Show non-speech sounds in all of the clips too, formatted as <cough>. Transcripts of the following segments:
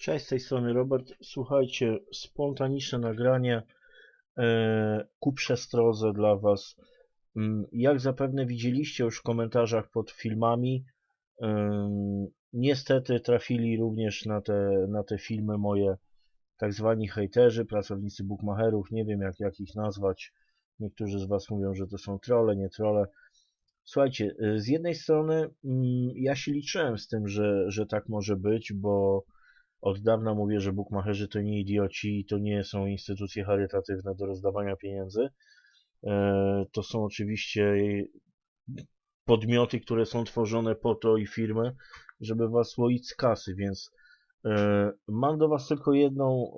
Cześć, z tej strony Robert. Słuchajcie, spontaniczne nagranie e, ku przestrodze dla Was. Mm, Jak zapewne widzieliście już w komentarzach pod filmami, em, niestety trafili również na te, na te filmy moje tak zwani hejterzy, pracownicy bookmacherów, nie wiem jak, jak ich nazwać. Niektórzy z Was mówią, że to są trolle, nie trolle. Słuchajcie, e, z jednej strony mm, ja się liczyłem z tym, że, że tak może być, bo od dawna mówię, że bukmacherzy to nie idioci i to nie są instytucje charytatywne do rozdawania pieniędzy. E, To są oczywiście podmioty, które są tworzone po to i firmy, żeby was łoić z kasy, więc e, mam do was tylko jedną,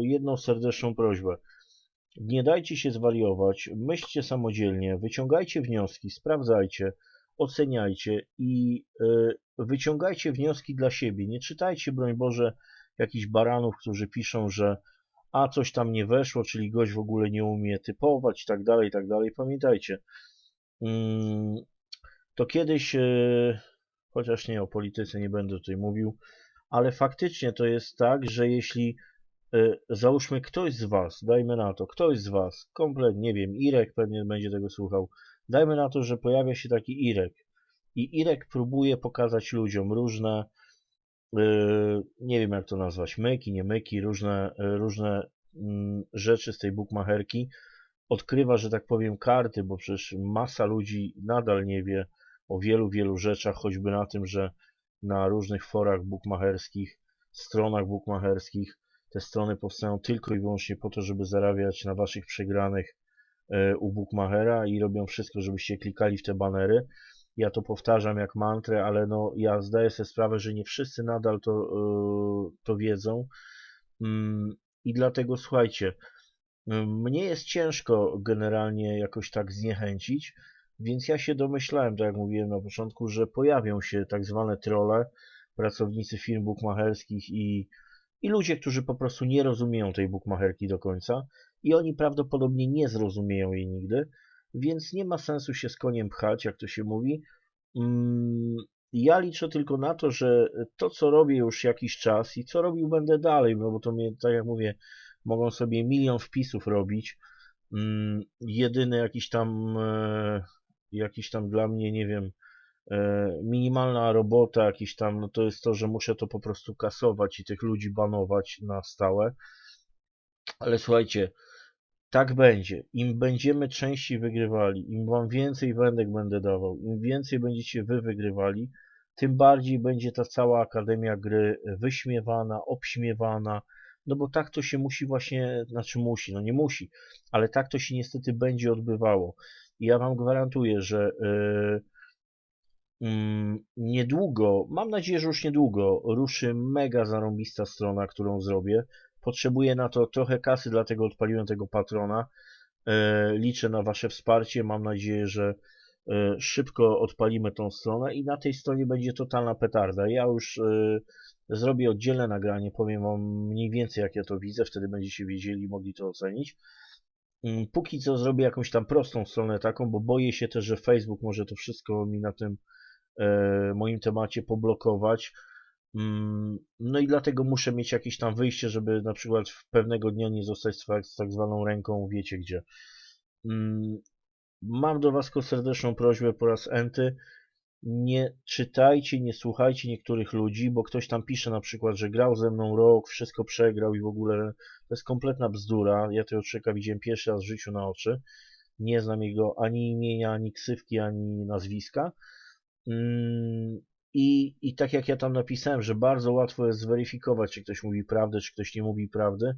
e, jedną serdeczną prośbę. Nie dajcie się zwariować, myślcie samodzielnie, wyciągajcie wnioski, sprawdzajcie, oceniajcie i wyciągajcie wnioski dla siebie. Nie czytajcie, broń Boże, jakichś baranów, którzy piszą, że a coś tam nie weszło, czyli gość w ogóle nie umie typować i tak dalej, i tak dalej. Pamiętajcie, mm, to kiedyś, e, chociaż nie o polityce nie będę tutaj mówił, ale faktycznie to jest tak, że jeśli e, załóżmy ktoś z Was, dajmy na to, ktoś z Was, kompletnie, nie wiem, Irek pewnie będzie tego słuchał, dajmy na to, że pojawia się taki Irek i Irek próbuje pokazać ludziom różne, yy, nie wiem jak to nazwać, myki, nie myki, różne, yy, różne mm, rzeczy z tej bookmacherki, odkrywa, że tak powiem, karty, bo przecież masa ludzi nadal nie wie o wielu, wielu rzeczach, choćby na tym, że na różnych forach bookmacherskich, stronach bookmacherskich, te strony powstają tylko i wyłącznie po to, żeby zarabiać na waszych przegranych yy, u bookmachera i robią wszystko, żebyście klikali w te banery. Ja to powtarzam jak mantrę, ale no ja zdaję sobie sprawę, że nie wszyscy nadal to, yy, to wiedzą. Mm, I dlatego słuchajcie, yy, mnie jest ciężko generalnie jakoś tak zniechęcić, więc ja się domyślałem, tak jak mówiłem na początku, że pojawią się tak zwane trolle, pracownicy firm bookmacherskich i, i ludzie, którzy po prostu nie rozumieją tej bookmacherki do końca i oni prawdopodobnie nie zrozumieją jej nigdy, więc nie ma sensu się z koniem pchać, jak to się mówi. Mm, Ja liczę tylko na to, że to, co robię już jakiś czas i co robił będę dalej, no bo to mnie, tak jak mówię, mogą sobie milion wpisów robić. Mm, Jedyny jakiś tam, e, jakiś tam dla mnie, nie wiem, e, minimalna robota, jakiś tam, no to jest to, że muszę to po prostu kasować i tych ludzi banować na stałe. Ale słuchajcie, tak będzie. Im będziemy częściej wygrywali, im wam więcej wędek będę dawał, im więcej będziecie wy wygrywali, tym bardziej będzie ta cała Akademia Gry wyśmiewana, obśmiewana, no bo tak to się musi właśnie, znaczy musi, no nie musi, ale tak to się niestety będzie odbywało. I ja wam gwarantuję, że yy, mm, niedługo, mam nadzieję, że już niedługo, ruszy mega zarąbista strona, którą zrobię, Potrzebuję na to trochę kasy, dlatego odpaliłem tego patrona. E, Liczę na Wasze wsparcie. Mam nadzieję, że e, szybko odpalimy tą stronę i na tej stronie będzie totalna petarda. Ja już e, zrobię oddzielne nagranie, powiem Wam mniej więcej jak ja to widzę, wtedy będziecie wiedzieli i mogli to ocenić. Póki co zrobię jakąś tam prostą stronę taką, bo boję się też, że Facebook może to wszystko mi na tym moim temacie poblokować no i dlatego muszę mieć jakieś tam wyjście, żeby na przykład w pewnego dnia nie zostać z tak, tak zwaną ręką, wiecie gdzie. Mm, mam do Was serdeczną prośbę po raz enty. Nie czytajcie, nie słuchajcie niektórych ludzi, bo ktoś tam pisze na przykład, że grał ze mną rok, wszystko przegrał i w ogóle to jest kompletna bzdura. Ja tego człowieka widziałem pierwszy raz w życiu na oczy. Nie znam jego ani imienia, ani ksywki, ani nazwiska. I, I tak jak ja tam napisałem, że bardzo łatwo jest zweryfikować, czy ktoś mówi prawdę, czy ktoś nie mówi prawdy.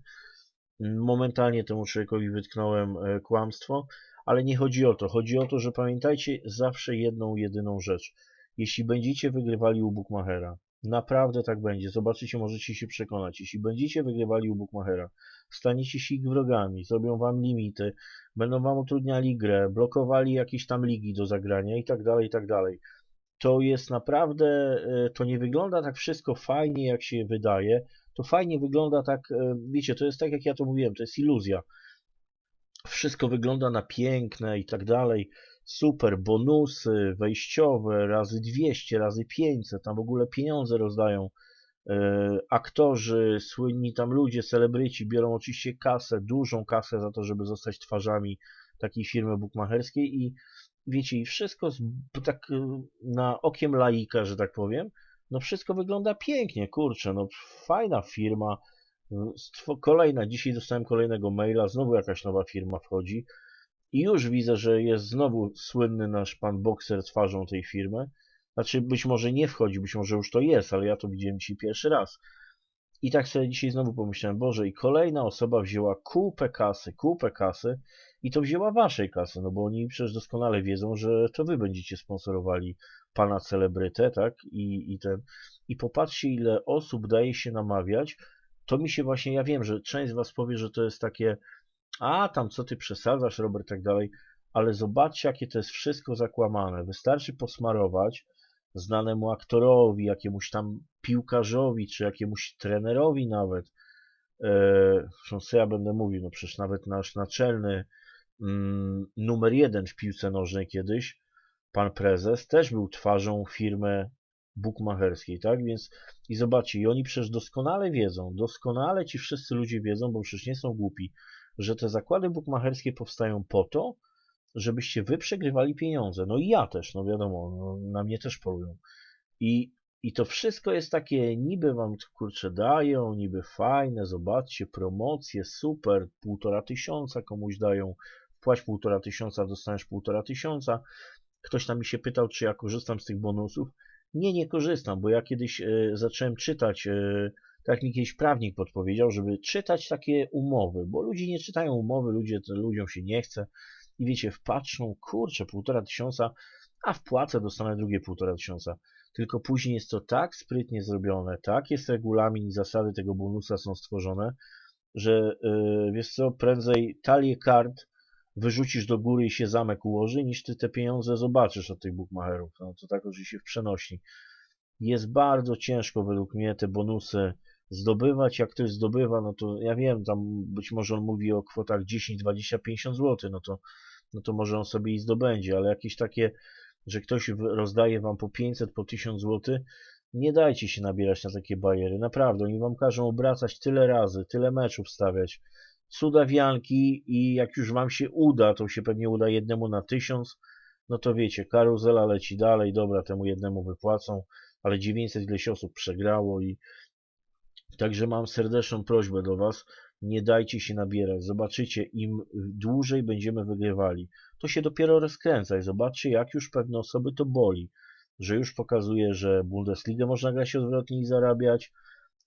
Momentalnie temu człowiekowi wytknąłem e, kłamstwo, ale nie chodzi o to. Chodzi o to, że pamiętajcie zawsze jedną, jedyną rzecz. Jeśli będziecie wygrywali u Bookmachera, naprawdę tak będzie, zobaczycie, możecie się przekonać. Jeśli będziecie wygrywali u Bookmachera, staniecie się ich wrogami, zrobią wam limity, będą wam utrudniali grę, blokowali jakieś tam ligi do zagrania i tak dalej, i tak dalej to jest naprawdę, e, to nie wygląda tak wszystko fajnie, jak się wydaje. To fajnie wygląda tak, e, wiecie, to jest tak, jak ja to mówiłem, to jest iluzja. Wszystko wygląda na piękne i tak dalej. Super, bonusy wejściowe, razy 200, razy 500, tam w ogóle pieniądze rozdają e, aktorzy, słynni tam ludzie, celebryci biorą oczywiście kasę, dużą kasę za to, żeby zostać twarzami takiej firmy bukmacherskiej i wiecie, i wszystko z, tak e, na okiem laika, że tak powiem, no wszystko wygląda pięknie, kurczę, no fajna firma, kolejna, dzisiaj dostałem kolejnego maila, znowu jakaś nowa firma wchodzi i już widzę, że jest znowu słynny nasz pan Boxer twarzą tej firmy, znaczy być może nie wchodzi, być może już to jest, ale ja to widziałem dzisiaj pierwszy raz. I tak sobie dzisiaj znowu pomyślałem, Boże, i kolejna osoba wzięła kupę kasy, kupę kasy i to wzięła waszej kasy, no bo oni przecież doskonale wiedzą, że to wy będziecie sponsorowali pana celebrytę, tak? I, i ten. I popatrzcie, ile osób daje się namawiać. To mi się właśnie, ja wiem, że część z was powie, że to jest takie, a tam co ty przesadzasz, Robert, tak dalej, ale zobaczcie, jakie to jest wszystko zakłamane. Wystarczy posmarować znanemu aktorowi, jakiemuś tam piłkarzowi, czy jakiemuś trenerowi nawet. Zresztą co ja będę mówił, no przecież nawet nasz naczelny numer jeden w piłce nożnej kiedyś, pan prezes, też był twarzą firmy bukmacherskiej, tak? Więc i zobaczcie, i oni przecież doskonale wiedzą, doskonale ci wszyscy ludzie wiedzą, bo przecież nie są głupi, że te zakłady bukmacherskie powstają po to, żebyście wy przegrywali pieniądze. No i ja też, no wiadomo, no, na mnie też polują. I, I to wszystko jest takie, niby wam kurczę dają, niby fajne, zobaczcie, promocje, super, półtora tysiąca komuś dają, płać półtora tysiąca, dostaniesz półtora tysiąca. Ktoś tam mi się pytał, czy ja korzystam z tych bonusów. Nie, nie korzystam, bo ja kiedyś e, zacząłem czytać, e, tak mi kiedyś prawnik podpowiedział, żeby czytać takie umowy, bo ludzie nie czytają umowy, ludzie, ludziom się nie chce i wiecie, wpatrzą, kurczę, półtora tysiąca, a wpłacę, dostanę drugie półtora tysiąca. Tylko później jest to tak sprytnie zrobione, tak jest regulamin i zasady tego bonusa są stworzone, że yy, wiesz co, prędzej talię kart wyrzucisz do góry i się zamek ułoży, niż ty te pieniądze zobaczysz od tych bookmacherów. No to tak oczywiście w przenośni. Jest bardzo ciężko według mnie te bonusy zdobywać. Jak ktoś zdobywa, no to ja wiem, tam być może on mówi o kwotach 10, 20, 50 zł, no to, no to może on sobie i zdobędzie, ale jakieś takie, że ktoś rozdaje wam po 500, po 1000 zł, nie dajcie się nabierać na takie bajery. Naprawdę, oni wam każą obracać tyle razy, tyle meczów stawiać. Cudawianki i jak już wam się uda, to się pewnie uda jednemu na tysiąc, no to wiecie, karuzela leci dalej, dobra, temu jednemu wypłacą, ale 900 ileś osób przegrało i Także mam serdeczną prośbę do Was, nie dajcie się nabierać. Zobaczycie, im dłużej będziemy wygrywali, to się dopiero rozkręca i zobaczcie, jak już pewne osoby to boli, że już pokazuje, że Bundesligę można grać odwrotnie i zarabiać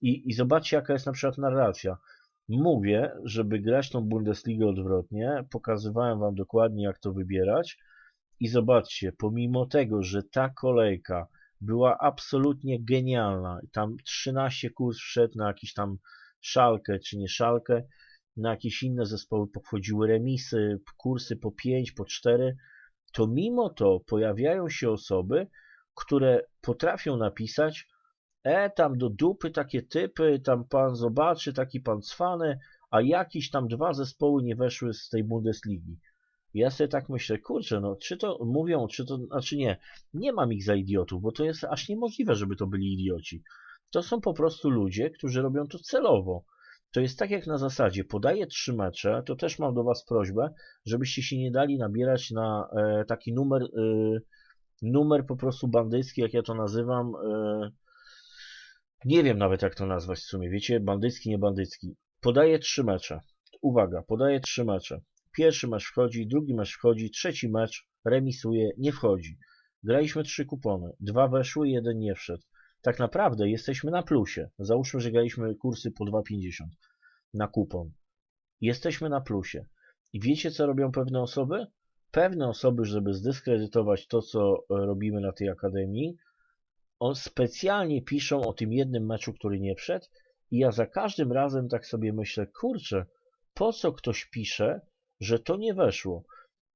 i, i zobaczcie, jaka jest na przykład narracja. Mówię, żeby grać tą Bundesligę odwrotnie, pokazywałem Wam dokładnie, jak to wybierać i zobaczcie, pomimo tego, że ta kolejka była absolutnie genialna. Tam 13 kurs wszedł na jakiś tam szalkę, czy nie szalkę, na jakieś inne zespoły pochodziły remisy, kursy po 5, po 4, to mimo to pojawiają się osoby, które potrafią napisać e, tam do dupy takie typy, tam pan zobaczy, taki pan cwany, a jakiś tam dwa zespoły nie weszły z tej Bundesligi. Ja sobie tak myślę, kurczę, no czy to mówią, czy to, znaczy nie, nie mam ich za idiotów, bo to jest aż niemożliwe, żeby to byli idioci. To są po prostu ludzie, którzy robią to celowo. To jest tak jak na zasadzie, podaję trzy mecze, to też mam do Was prośbę, żebyście się nie dali nabierać na e, taki numer, e, numer po prostu bandycki, jak ja to nazywam. E, nie wiem nawet jak to nazwać w sumie, wiecie, bandycki, nie bandycki. Podaję trzy mecze. Uwaga, podaję trzy mecze. Pierwszy mecz wchodzi, drugi mecz wchodzi, trzeci mecz remisuje, nie wchodzi. Graliśmy trzy kupony, dwa weszły, jeden nie wszedł. Tak naprawdę jesteśmy na plusie. Załóżmy, że graliśmy kursy po 2,50 na kupon. Jesteśmy na plusie. I wiecie, co robią pewne osoby? Pewne osoby, żeby zdyskredytować to, co robimy na tej akademii, on specjalnie piszą o tym jednym meczu, który nie wszedł i ja za każdym razem tak sobie myślę, kurczę, po co ktoś pisze, że to nie weszło.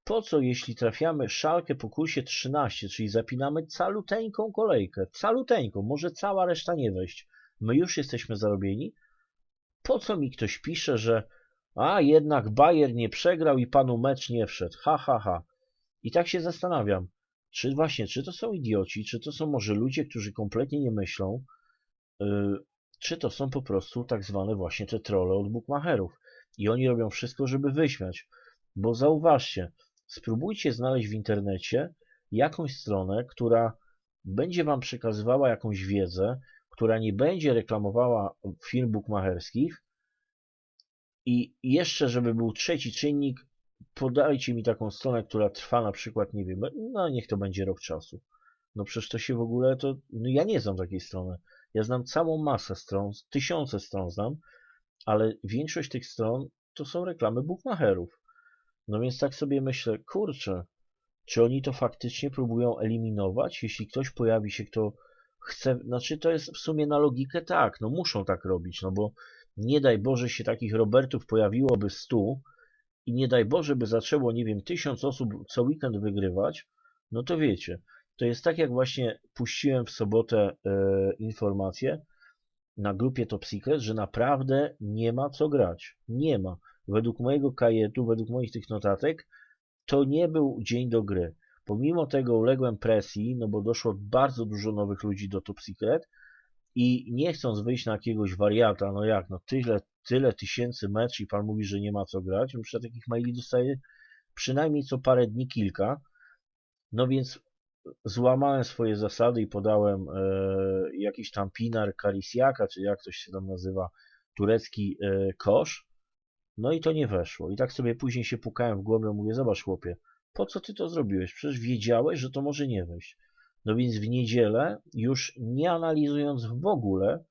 Po co, jeśli trafiamy szalkę po kursie 13, czyli zapinamy caluteńką kolejkę, caluteńką, może cała reszta nie wejść, my już jesteśmy zarobieni? Po co mi ktoś pisze, że a jednak Bayer nie przegrał i panu mecz nie wszedł, ha, ha, ha. I tak się zastanawiam, czy właśnie, czy to są idioci, czy to są może ludzie, którzy kompletnie nie myślą, yy, czy to są po prostu tak zwane właśnie te trolle od bookmacherów. I oni robią wszystko, żeby wyśmiać. Bo zauważcie, spróbujcie znaleźć w internecie jakąś stronę, która będzie Wam przekazywała jakąś wiedzę, która nie będzie reklamowała firm bookmacherskich i jeszcze, żeby był trzeci czynnik, podajcie mi taką stronę, która trwa na przykład, nie wiem, no niech to będzie rok czasu. No przecież to się w ogóle, to, no ja nie znam takiej strony. Ja znam całą masę stron, tysiące stron znam, ale większość tych stron to są reklamy bookmacherów. No więc tak sobie myślę, kurczę, czy oni to faktycznie próbują eliminować? Jeśli ktoś pojawi się, kto chce, znaczy to jest w sumie na logikę tak, no muszą tak robić, no bo nie daj Boże się takich Robertów pojawiłoby stu i nie daj Boże by zaczęło, nie wiem, tysiąc osób co weekend wygrywać, no to wiecie, to jest tak jak właśnie puściłem w sobotę e, informację na grupie Top Secret, że naprawdę nie ma co grać. Nie ma. Według mojego kajetu, według moich tych notatek, to nie był dzień do gry. Pomimo tego uległem presji, no bo doszło bardzo dużo nowych ludzi do Top Secret i nie chcąc wyjść na jakiegoś wariata, no jak, no tyle, tyle tysięcy meczów i pan mówi, że nie ma co grać, myślę, że takich maili dostaję przynajmniej co parę dni kilka, no więc złamałem swoje zasady i podałem e, jakiś tam pinar Karisiaka, czy jak to się tam nazywa, turecki e, kosz, no i to nie weszło. I tak sobie później się pukałem w głowę, mówię, zobacz chłopie, po co ty to zrobiłeś? Przecież wiedziałeś, że to może nie wejść. No więc w niedzielę, już nie analizując w ogóle,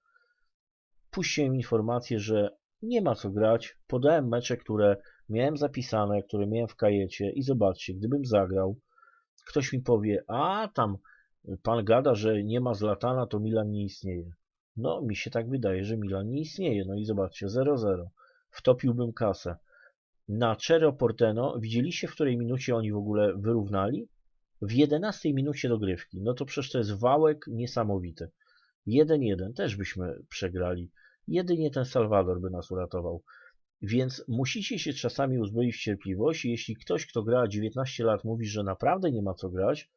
puściłem informację, że nie ma co grać. Podałem mecze, które miałem zapisane, które miałem w kajecie i zobaczcie, gdybym zagrał, ktoś mi powie, a tam pan gada, że nie ma Zlatana, to Milan nie istnieje. No, mi się tak wydaje, że Milan nie istnieje. No i zobaczcie, 0-0. Wtopiłbym kasę. Na Cerro Porteno widzieliście, w której minucie oni w ogóle wyrównali? W 11 minucie dogrywki. No to przecież to jest wałek niesamowity. 1-1 też byśmy przegrali. Jedynie ten Salwador by nas uratował. Więc musicie się czasami uzbroić w cierpliwość. Jeśli ktoś, kto gra 19 lat, mówi, że naprawdę nie ma co grać,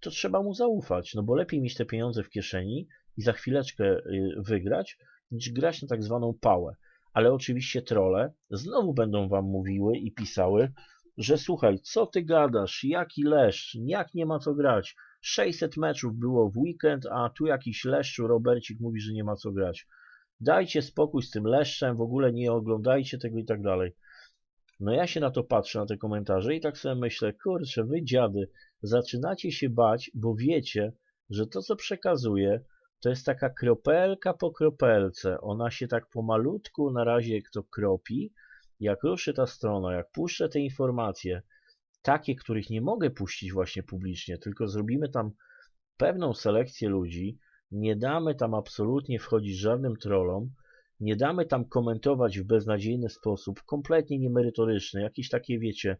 to trzeba mu zaufać, no bo lepiej mieć te pieniądze w kieszeni i za chwileczkę y, wygrać, niż grać na tak zwaną pałę. Ale oczywiście trole znowu będą wam mówiły i pisały, że słuchaj, co ty gadasz, jaki leszcz, jak nie ma co grać. 600 meczów było w weekend, a tu jakiś leszczu Robercik mówi, że nie ma co grać. Dajcie spokój z tym leszczem, w ogóle nie oglądajcie tego i tak dalej. No ja się na to patrzę, na te komentarze i tak sobie myślę, kurczę, wy dziady, zaczynacie się bać, bo wiecie, że to co przekazuję, to jest taka kropelka po kropelce. Ona się tak pomalutku na razie jak to kropi. Jak ruszy ta strona, jak puszczę te informacje, takie, których nie mogę puścić właśnie publicznie, tylko zrobimy tam pewną selekcję ludzi, nie damy tam absolutnie wchodzić żadnym trollom, nie damy tam komentować w beznadziejny sposób, kompletnie niemerytoryczny, jakieś takie, wiecie,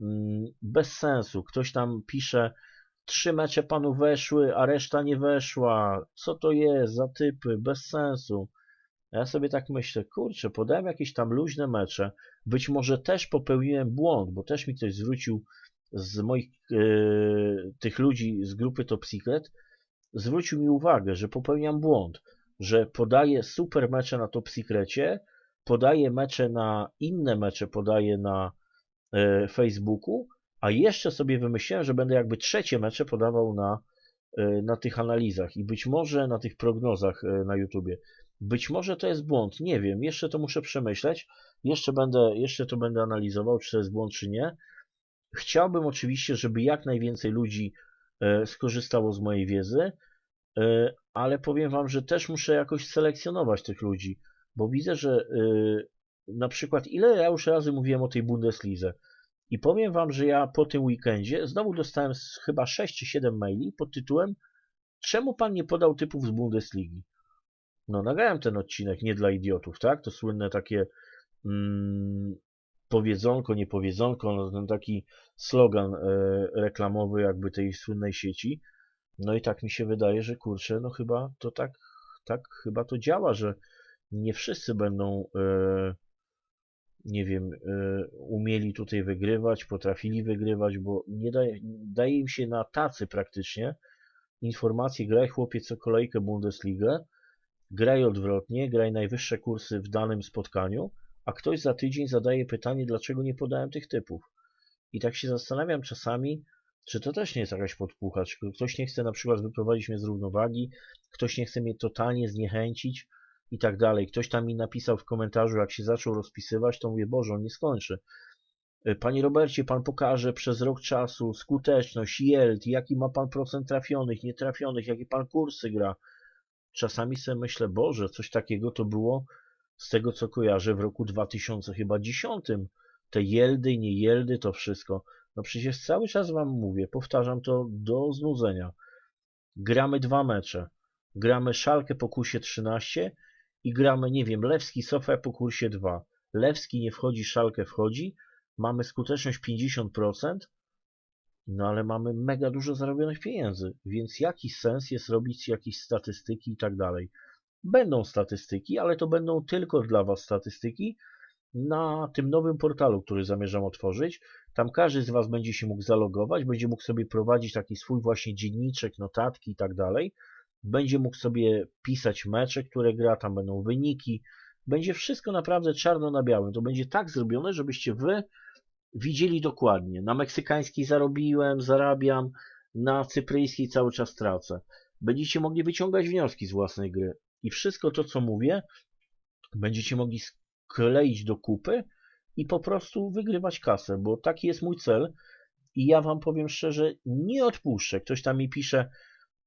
mm, bez sensu. Ktoś tam pisze, trzy mecze panu weszły, a reszta nie weszła. Co to jest za typy? Bez sensu. Ja sobie tak myślę, kurczę, podałem jakieś tam luźne mecze. Być może też popełniłem błąd, bo też mi ktoś zwrócił z moich yy, tych ludzi z grupy Top Secret, zwrócił mi uwagę, że popełniam błąd, że podaję super mecze na Top Secrecie, podaję mecze na inne mecze, podaję na yy, Facebooku, a jeszcze sobie wymyśliłem, że będę jakby trzecie mecze podawał na, e, na tych analizach i być może na tych prognozach e, na YouTubie. Być może to jest błąd, nie wiem, jeszcze to muszę przemyśleć, jeszcze będę, jeszcze to będę analizował, czy to jest błąd, czy nie. Chciałbym oczywiście, żeby jak najwięcej ludzi e, skorzystało z mojej wiedzy, ale powiem Wam, że też muszę jakoś selekcjonować tych ludzi, bo widzę, że na przykład ile ja już razy mówiłem o tej Bundeslidze. I powiem Wam, że ja po tym weekendzie znowu dostałem chyba 6 czy 7 maili pod tytułem Czemu Pan nie podał typów z Bundesligi? No, nagrałem ten odcinek nie dla idiotów, tak? To słynne takie mm, powiedzonko, niepowiedzonko, no, ten taki slogan e, reklamowy jakby tej słynnej sieci. No i tak mi się wydaje, że kurczę, no chyba to tak, tak chyba to działa, że nie wszyscy będą e, nie wiem, e, umieli tutaj wygrywać, potrafili wygrywać, bo nie daje, daje im się na tacy praktycznie informacje, graj chłopie co kolejkę Bundesligę, graj odwrotnie, graj najwyższe kursy w danym spotkaniu, a ktoś za tydzień zadaje pytanie, dlaczego nie podałem tych typów. I tak się zastanawiam czasami, czy to też nie jest jakaś podpucha, czy ktoś nie chce na przykład wyprowadzić mnie z równowagi, ktoś nie chce mnie totalnie zniechęcić i tak dalej. Ktoś tam mi napisał w komentarzu, jak się zaczął rozpisywać, to mówię, Boże, on nie skończy. E, Panie Robercie, Pan pokaże przez rok czasu skuteczność, yield, jaki ma Pan procent trafionych, nietrafionych, jakie Pan kursy gra. Czasami sobie myślę, Boże, coś takiego to było z tego, co kojarzę w roku 2010. Te yieldy, nie yieldy, to wszystko. No przecież cały czas Wam mówię, powtarzam to do znudzenia. Gramy dwa mecze. Gramy Szalkę po kursie 13 i gramy, nie wiem, Lewski Sofę po kursie 2. Lewski nie wchodzi, Szalkę wchodzi, mamy skuteczność 50%, no ale mamy mega dużo zarobionych pieniędzy, więc jaki sens jest robić jakieś statystyki i tak dalej. Będą statystyki, ale to będą tylko dla Was statystyki na tym nowym portalu, który zamierzam otworzyć. Tam każdy z Was będzie się mógł zalogować, będzie mógł sobie prowadzić taki swój właśnie dzienniczek, notatki i tak dalej. Będzie mógł sobie pisać mecze, które gra, tam będą wyniki. Będzie wszystko naprawdę czarno na białym. To będzie tak zrobione, żebyście Wy widzieli dokładnie. Na meksykańskiej zarobiłem, zarabiam, na cypryjskiej cały czas tracę. Będziecie mogli wyciągać wnioski z własnej gry. I wszystko to, co mówię, będziecie mogli skleić do kupy i po prostu wygrywać kasę, bo taki jest mój cel. I ja wam powiem szczerze, nie odpuszczę. Ktoś tam mi pisze,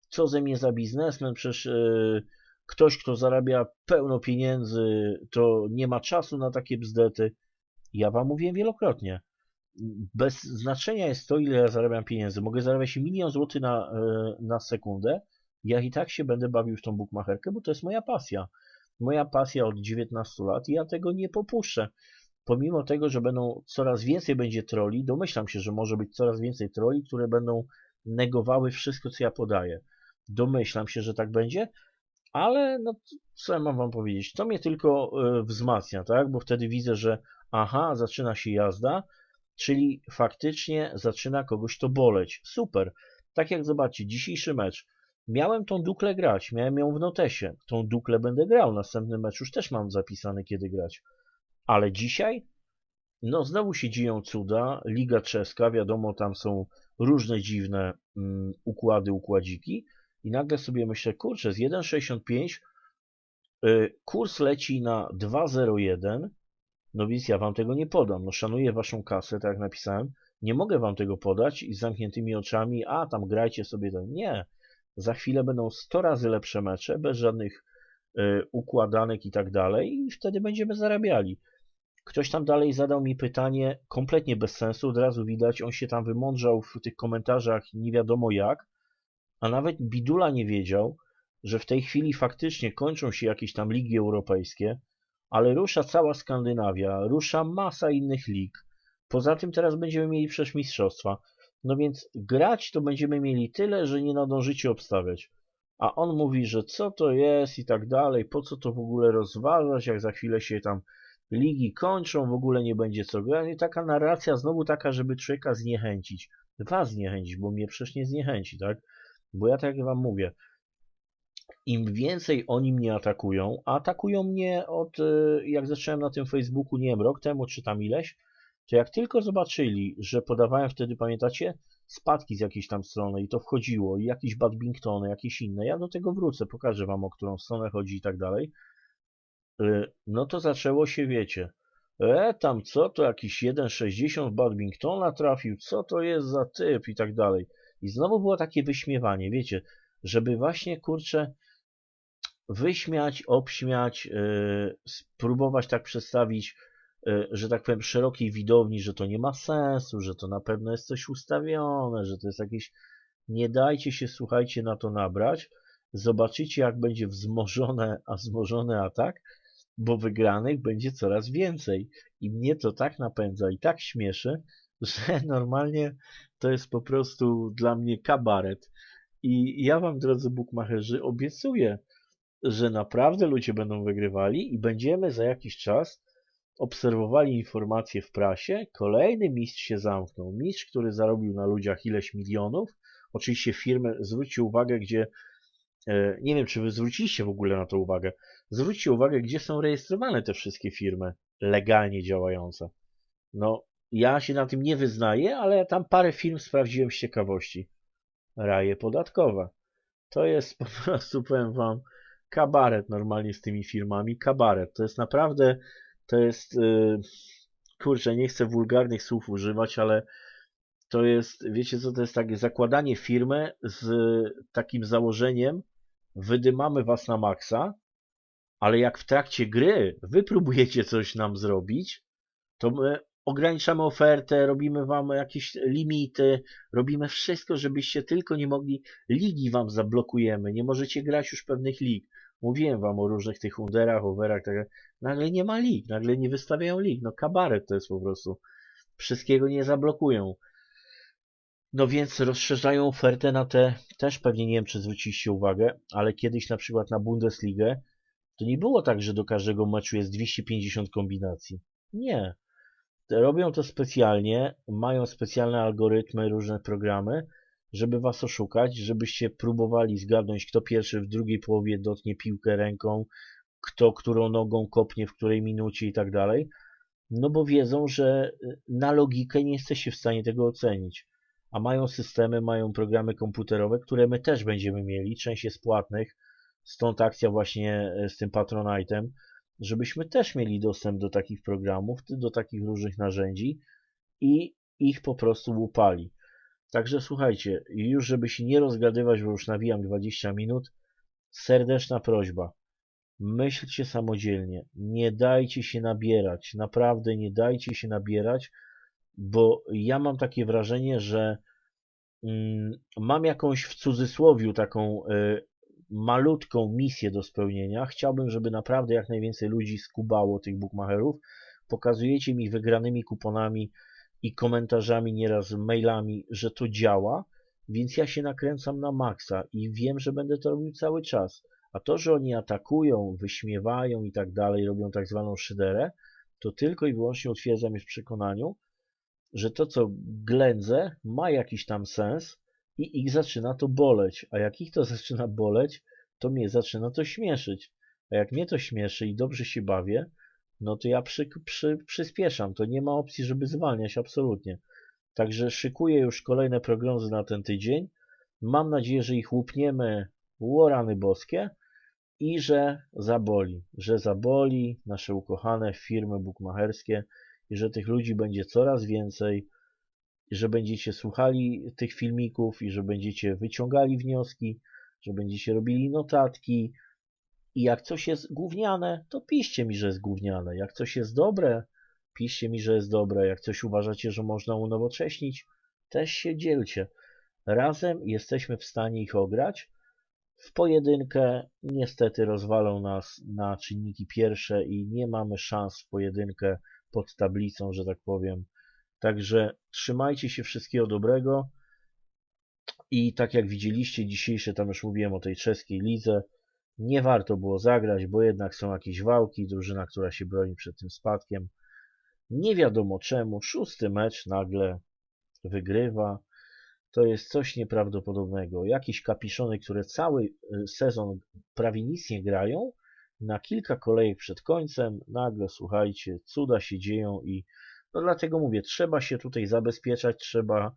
co ze mnie za biznesmen, przecież yy, ktoś, kto zarabia pełno pieniędzy, to nie ma czasu na takie bzdety. Ja wam mówiłem wielokrotnie bez znaczenia jest to, ile ja zarabiam pieniędzy. Mogę zarabiać milion złotych na, e, na sekundę. Ja i tak się będę bawił w tą bukmacherkę, bo to jest moja pasja. Moja pasja od 19 lat i ja tego nie popuszczę. Pomimo tego, że będą coraz więcej będzie troli, domyślam się, że może być coraz więcej troli, które będą negowały wszystko, co ja podaję. Domyślam się, że tak będzie, ale no, co ja mam wam powiedzieć? To mnie tylko e, wzmacnia, tak? Bo wtedy widzę, że aha, zaczyna się jazda, Czyli faktycznie zaczyna kogoś to boleć. Super. Tak jak zobaczcie, dzisiejszy mecz. Miałem tą duklę grać, miałem ją w notesie. Tą duklę będę grał. Następny mecz już też mam zapisany, kiedy grać. Ale dzisiaj, no znowu się dzieją cuda. Liga czeska, wiadomo, tam są różne dziwne um, układy, układziki. I nagle sobie myślę, kurczę, z 1,65 y, kurs leci na 2,01 no więc ja wam tego nie podam. No szanuję waszą kasę, tak jak napisałem. Nie mogę wam tego podać i z zamkniętymi oczami, a tam grajcie sobie to. Nie. Za chwilę będą 100 razy lepsze mecze, bez żadnych y, układanek i tak dalej i wtedy będziemy zarabiali. Ktoś tam dalej zadał mi pytanie kompletnie bez sensu, od razu widać, on się tam wymądrzał w tych komentarzach nie wiadomo jak, a nawet Bidula nie wiedział, że w tej chwili faktycznie kończą się jakieś tam ligi europejskie, ale rusza cała Skandynawia, rusza masa innych lig. Poza tym teraz będziemy mieli przecież mistrzostwa. No więc grać to będziemy mieli tyle, że nie nadążycie obstawiać. A on mówi, że co to jest i tak dalej, po co to w ogóle rozważać, jak za chwilę się tam ligi kończą, w ogóle nie będzie co grać. I taka narracja znowu taka, żeby człowieka zniechęcić. Was zniechęcić, bo mnie przecież nie zniechęci, tak? Bo ja tak jak wam mówię, im więcej oni mnie atakują, a atakują mnie od, e, jak zacząłem na tym Facebooku, nie wiem, rok temu czy tam ileś, to jak tylko zobaczyli, że podawałem wtedy, pamiętacie, spadki z jakiejś tam strony i to wchodziło, i jakieś badmintony, jakieś inne, ja do tego wrócę, pokażę wam, o którą stronę chodzi i tak dalej, e, no to zaczęło się, wiecie, e, tam co, to jakiś 1,60 badmintona trafił, co to jest za typ i tak dalej. I znowu było takie wyśmiewanie, wiecie, żeby właśnie, kurczę, wyśmiać, obśmiać, yy, spróbować tak przedstawić, yy, że tak powiem, szerokiej widowni, że to nie ma sensu, że to na pewno jest coś ustawione, że to jest jakieś... Nie dajcie się, słuchajcie, na to nabrać. Zobaczycie, jak będzie wzmożone, a wzmożone atak, bo wygranych będzie coraz więcej. I mnie to tak napędza i tak śmieszy, <laughs> że normalnie to jest po prostu dla mnie kabaret. I ja wam, drodzy bukmacherzy, obiecuję, że naprawdę ludzie będą wygrywali i będziemy za jakiś czas obserwowali informacje w prasie. Kolejny mistrz się zamknął. Mistrz, który zarobił na ludziach ileś milionów. Oczywiście firmy, zwróćcie uwagę, gdzie e, nie wiem, czy wy zwróciliście w ogóle na to uwagę. Zwróćcie uwagę, gdzie są rejestrowane te wszystkie firmy legalnie działające. No, ja się na tym nie wyznaję, ale tam parę firm sprawdziłem z ciekawości. Raje podatkowe. To jest <laughs> po prostu, powiem wam, kabaret normalnie z tymi firmami. Kabaret. To jest naprawdę, to jest, yy, kurczę, nie chcę wulgarnych słów używać, ale to jest, wiecie co, to jest takie zakładanie firmy z takim założeniem, wydymamy was na maksa, ale jak w trakcie gry wy próbujecie coś nam zrobić, to my ograniczamy ofertę, robimy wam jakieś limity, robimy wszystko, żebyście tylko nie mogli, ligi wam zablokujemy, nie możecie grać już pewnych lig. Mówiłem wam o różnych tych underach, overach, tak, nagle nie ma lig, nagle nie wystawiają lig, no kabaret to jest po prostu. Wszystkiego nie zablokują. No więc rozszerzają ofertę na te, też pewnie nie wiem, czy zwróciliście uwagę, ale kiedyś na przykład na Bundesligę to nie było tak, że do każdego meczu jest 250 kombinacji. Nie. Robią to specjalnie, mają specjalne algorytmy, różne programy, żeby was oszukać, żebyście próbowali zgadnąć, kto pierwszy w drugiej połowie dotknie piłkę ręką, kto którą nogą kopnie w której minucie i tak dalej. No bo wiedzą, że na logikę nie jesteście w stanie tego ocenić a mają systemy, mają programy komputerowe, które my też będziemy mieli, część jest płatnych, stąd akcja właśnie e, z tym Patronite'em, żebyśmy też mieli dostęp do takich programów, do takich różnych narzędzi i ich po prostu łupali. Także słuchajcie, już żeby się nie rozgadywać, bo już nawijam 20 minut, serdeczna prośba. Myślcie samodzielnie, nie dajcie się nabierać, naprawdę nie dajcie się nabierać, bo ja mam takie wrażenie, że mm, mam jakąś w cudzysłowiu taką y, malutką misję do spełnienia. Chciałbym, żeby naprawdę jak najwięcej ludzi skubało tych bookmacherów. Pokazujecie mi wygranymi kuponami i komentarzami, nieraz mailami, że to działa, więc ja się nakręcam na maksa i wiem, że będę to robił cały czas. A to, że oni atakują, wyśmiewają i tak dalej, robią tak zwaną szyderę, to tylko i wyłącznie utwierdza mnie w przekonaniu, że to, co ględzę, ma jakiś tam sens i ich zaczyna to boleć. A jak ich to zaczyna boleć, to mnie zaczyna to śmieszyć. A jak mnie to śmieszy i dobrze się bawię, no to ja przy, przy, przyspieszam. To nie ma opcji, żeby zwalniać absolutnie. Także szykuję już kolejne prognozy na ten tydzień. Mam nadzieję, że ich łupniemy łorany boskie i że zaboli, że zaboli nasze ukochane firmy bukmacherskie, i że tych ludzi będzie coraz więcej, że będziecie słuchali tych filmików i że będziecie wyciągali wnioski, że będziecie robili notatki i jak coś jest gówniane, to piszcie mi, że jest gówniane. Jak coś jest dobre, piszcie mi, że jest dobre. Jak coś uważacie, że można unowocześnić, też się dzielcie. Razem jesteśmy w stanie ich ograć. W pojedynkę niestety rozwalą nas na czynniki pierwsze i nie mamy szans w pojedynkę pod tablicą, że tak powiem. Także trzymajcie się wszystkiego dobrego i tak jak widzieliście dzisiejsze, tam już mówiłem o tej czeskiej lidze, nie warto było zagrać, bo jednak są jakieś wałki, drużyna, która się broni przed tym spadkiem. Nie wiadomo czemu, szósty mecz nagle wygrywa. To jest coś nieprawdopodobnego. Jakieś kapiszony, które cały y, sezon prawie nic nie grają, na kilka kolejek przed końcem, nagle, słuchajcie, cuda się dzieją i no dlatego mówię, trzeba się tutaj zabezpieczać, trzeba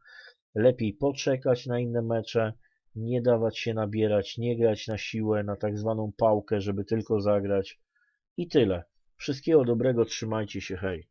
lepiej poczekać na inne mecze, nie dawać się nabierać, nie grać na siłę, na tak zwaną pałkę, żeby tylko zagrać i tyle. Wszystkiego dobrego, trzymajcie się, hej.